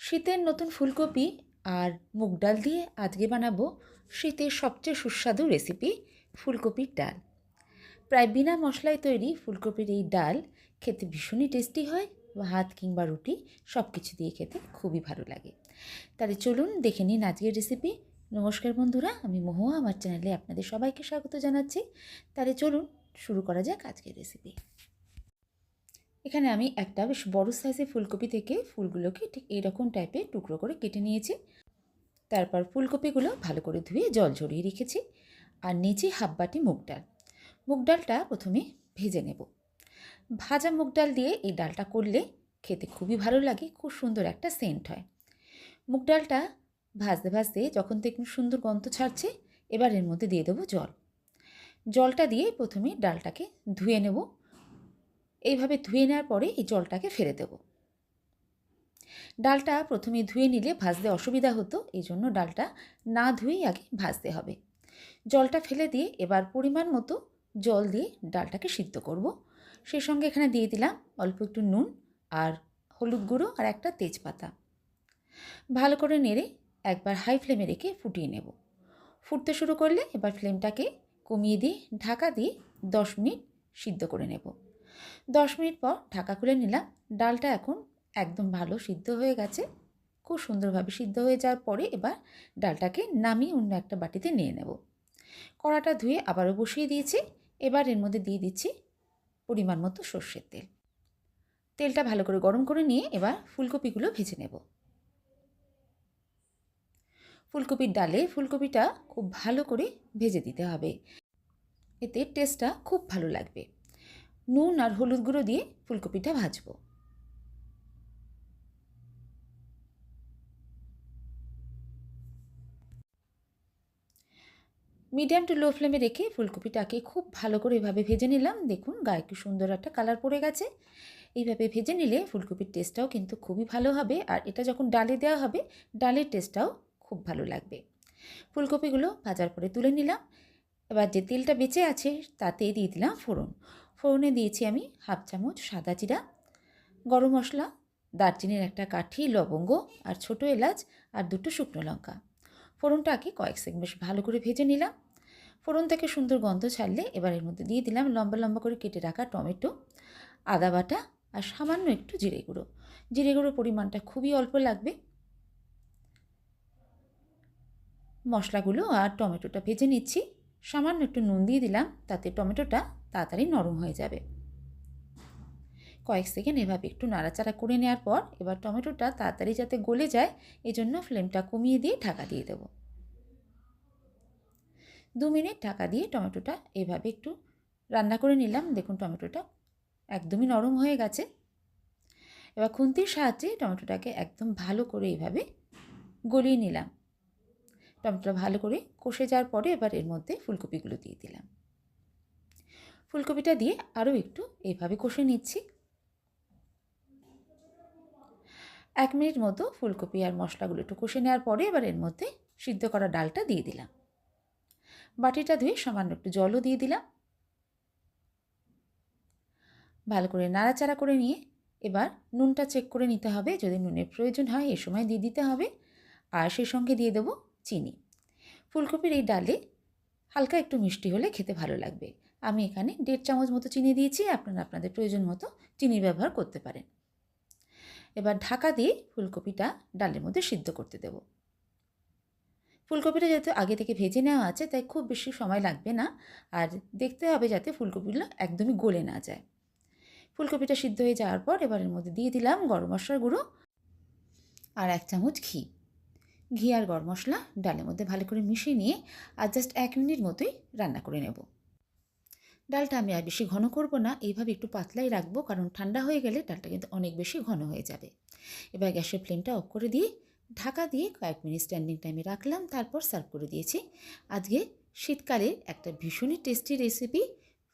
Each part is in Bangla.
শীতের নতুন ফুলকপি আর মুগ ডাল দিয়ে আজকে বানাবো শীতের সবচেয়ে সুস্বাদু রেসিপি ফুলকপির ডাল। প্রায় বিনা মশলায় তৈরি ফুলকপির এই ডাল খেতে ভীষণই টেস্টি হয় ভাত কিংবা রুটি সব কিছু দিয়ে খেতে খুবই ভালো লাগে। তাহলে চলুন দেখে নিন আজকের রেসিপি। নমস্কার বন্ধুরা, আমি মহুয়া, আমার চ্যানেলে আপনাদের সবাইকে স্বাগত জানাচ্ছি। তাহলে চলুন শুরু করা যাক আজকের রেসিপি। এখানে আমি একটা বেশ বড় সাইজের ফুলকপি থেকে ফুলগুলোকে ঠিক এইরকম টাইপের টুকরো করে কেটে নিয়েছি। তারপর ফুলকপিগুলো ভালো করে ধুয়ে জল ঝরিয়ে রেখেছি। আর নিচে হাফ বাটি মুগ ডাল। মুগ ডালটা প্রথমে ভেজে নেব। ভাজা মুগ ডাল দিয়ে এই ডালটা করলে খেতে খুবই ভালো লাগে, খুব সুন্দর একটা সেন্ট হয়। মুগ ডালটা ভাজতে ভাজতে যখন দেখুন সুন্দর গন্ধ ছাড়ছে, এবার এর মধ্যে দিয়ে দেবো জল। জলটা দিয়ে প্রথমে ডালটাকে ধুয়ে নেব। এইভাবে ধুয়ে নেওয়ার পরে এই জলটাকে ফেলে দেব। ডালটা প্রথমে ধুয়ে নিলে ভাজতে অসুবিধা হতো এই জন্য ডালটা না ধুয়েই আগে ভাজতে হবে। জলটা ফেলে দিয়ে এবার পরিমাণ মতো জল দিয়ে ডালটাকে সিদ্ধ করব। সেই সঙ্গে এখানে দিয়ে দিলাম অল্প একটু নুন আর হলুদ গুঁড়ো আর একটা তেজপাতা। ভালো করে নেড়ে একবার হাই ফ্লেমে রেখে ফুটিয়ে নেব। ফুটতে শুরু করলে এবার ফ্লেমটাকে কমিয়ে দিয়ে ঢাকা দিয়ে দশ মিনিট সিদ্ধ করে নেব। দশ মিনিট পর ঢাকা খুলে নিলাম। ডালটা এখন একদম ভালো সিদ্ধ হয়ে গেছে। খুব সুন্দরভাবে সিদ্ধ হয়ে যাওয়ার পরে এবার ডালটাকে নামিয়ে অন্য একটা বাটিতে নিয়ে নেব। কড়াটা ধুয়ে আবারও বসিয়ে দিয়েছি। এবার এর মধ্যে দিয়ে দিচ্ছি পরিমাণ মতো সর্ষের তেল। তেলটা ভালো করে গরম করে নিয়ে এবার ফুলকপিগুলো ভেজে নেব। ফুলকপির ডালে ফুলকপিটা খুব ভালো করে ভেজে দিতে হবে। এতে টেস্টটা খুব ভালো লাগবে। নুন আর হলুদ গুঁড়ো দিয়ে ফুলকপিটা ভাজবো। মিডিয়াম টু লো ফ্লেমে রেখে ফুলকপিটাকে খুব ভালো করে এভাবে ভেজে নিলাম। দেখুন, গায়ে কি সুন্দর একটা কালার পড়ে গেছে। এইভাবে ভেজে নিলে ফুলকপির টেস্টটাও কিন্তু খুবই ভালো হবে আর এটা যখন ডালে দেওয়া হবে, ডালের টেস্টটাও খুব ভালো লাগবে। ফুলকপিগুলো ভাজার পরে তুলে নিলাম। এবার যে তেলটা বেঁচে আছে, তাতে দিয়ে দিলাম ফোড়ন। ফোড়নে দিয়েছি আমি হাফ চামচ সাদা জিরা, গরম মশলা, দারচিনির একটা কাঠি, লবঙ্গ আর ছোটো এলাচ আর দুটো শুকনো লঙ্কা। ফোড়নটাকে কয়েক সেকেন্ড বেশ ভালো করে ভেজে নিলাম। ফোড়ন থেকে সুন্দর গন্ধ ছাড়লে এবার এর মধ্যে দিয়ে দিলাম লম্বা লম্বা করে কেটে রাখা টমেটো, আদা বাটা আর সামান্য একটু জিরে গুঁড়ো। জিরে গুঁড়োর পরিমাণটা খুবই অল্প লাগবে। মশলাগুলো আর টমেটোটা ভেজে নিচ্ছি। সামান্য একটু নুন দিয়ে দিলাম, তাতে টমেটোটা তাড়াতাড়ি নরম হয়ে যাবে। কয়েক সেকেন্ড এভাবে একটু নাড়াচাড়া করে নেওয়ার পর এবার টমেটোটা তাড়াতাড়ি যাতে গলে যায় এই জন্য ফ্লেমটা কমিয়ে দিয়ে ঢাকা দিয়ে দেবো। দু মিনিট ঢাকা দিয়ে টমেটোটা এভাবে একটু রান্না করে নিলাম। দেখুন টমেটোটা একদমই নরম হয়ে গেছে। এবার খুন্তির সাহায্যে টমেটোটাকে একদম ভালো করে এইভাবে গলিয়ে নিলাম। টমেটোটা ভালো করে কষে যাওয়ার পরে এবার এর মধ্যে ফুলকপিগুলো দিয়ে দিলাম। ফুলকপিটা দিয়ে আরও একটু এইভাবে কষে নিচ্ছি। এক মিনিট মতো ফুলকপি আর মশলাগুলো একটু কষে নেওয়ার পরে এবার এর মধ্যে সিদ্ধ করা ডালটা দিয়ে দিলাম। বাটিটা ধুয়ে সামান্য একটু জলও দিয়ে দিলাম। ভালো করে নাড়াচাড়া করে নিয়ে এবার নুনটা চেক করে নিতে হবে, যদি নুনের প্রয়োজন হয় এ সময় দিয়ে দিতে হবে। আর সেই সঙ্গে দিয়ে দেবো চিনি। ফুলকপির এই ডালে হালকা একটু মিষ্টি হলে খেতে ভালো লাগবে। আমি এখানে দেড় চামচ মতো চিনি দিয়েছি, আপনারা আপনাদের প্রয়োজন মতো চিনি ব্যবহার করতে পারেন। এবার ঢাকা দিয়ে ফুলকপিটা ডালের মধ্যে সিদ্ধ করতে দেব। ফুলকপিটা যেহেতু আগে থেকে ভেজে নেওয়া আছে, তাই খুব বেশি সময় লাগবে না, আর দেখতে হবে যাতে ফুলকপিগুলো একদমই গলে না যায়। ফুলকপিটা সিদ্ধ হয়ে যাওয়ার পর এবার এর মধ্যে দিয়ে দিলাম গরম মশলার গুঁড়ো আর এক চামচ ঘি। ঘি আর গরম মশলা ডালের মধ্যে ভালো করে মিশিয়ে নিয়ে আর জাস্ট এক মিনিট মতোই রান্না করে নেব। ডালটা আমি আর বেশি ঘন করব না, এইভাবে একটু পাতলাই রাখব, কারণ ঠান্ডা হয়ে গেলে ডালটা কিন্তু অনেক বেশি ঘন হয়ে যাবে। এবার গ্যাসের ফ্লেমটা অফ করে দিয়ে ঢাকা দিয়ে কয়েক মিনিট স্ট্যান্ডিং টাইমে রাখলাম, তারপর সার্ভ করে দিয়েছি। আজকে শীতকালের একটা ভীষণই টেস্টি রেসিপি,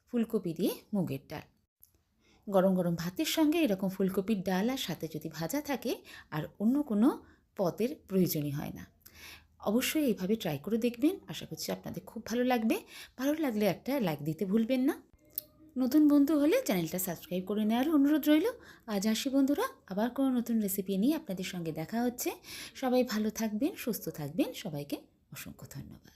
ফুলকপি দিয়ে মুগের ডাল। গরম গরম ভাতের সঙ্গে এরকম ফুলকপির ডাল আর সাথে যদি ভাজা থাকে, আর অন্য কোনো পদের প্রয়োজনই হয় না। অবশ্যই এইভাবে ট্রাই করে দেখবেন। আশা করছি আপনাদের খুব ভালো লাগবে। ভালো লাগলে একটা লাইক দিতে ভুলবেন না। নতুন বন্ধু হলে চ্যানেলটা সাবস্ক্রাইব করে নেওয়ার অনুরোধ রইল। আজ আসি বন্ধুরা, আবার কোনো নতুন রেসিপি নিয়ে আপনাদের সঙ্গে দেখা হচ্ছে। সবাই ভালো থাকবেন, সুস্থ থাকবেন। সবাইকে অসংখ্য ধন্যবাদ।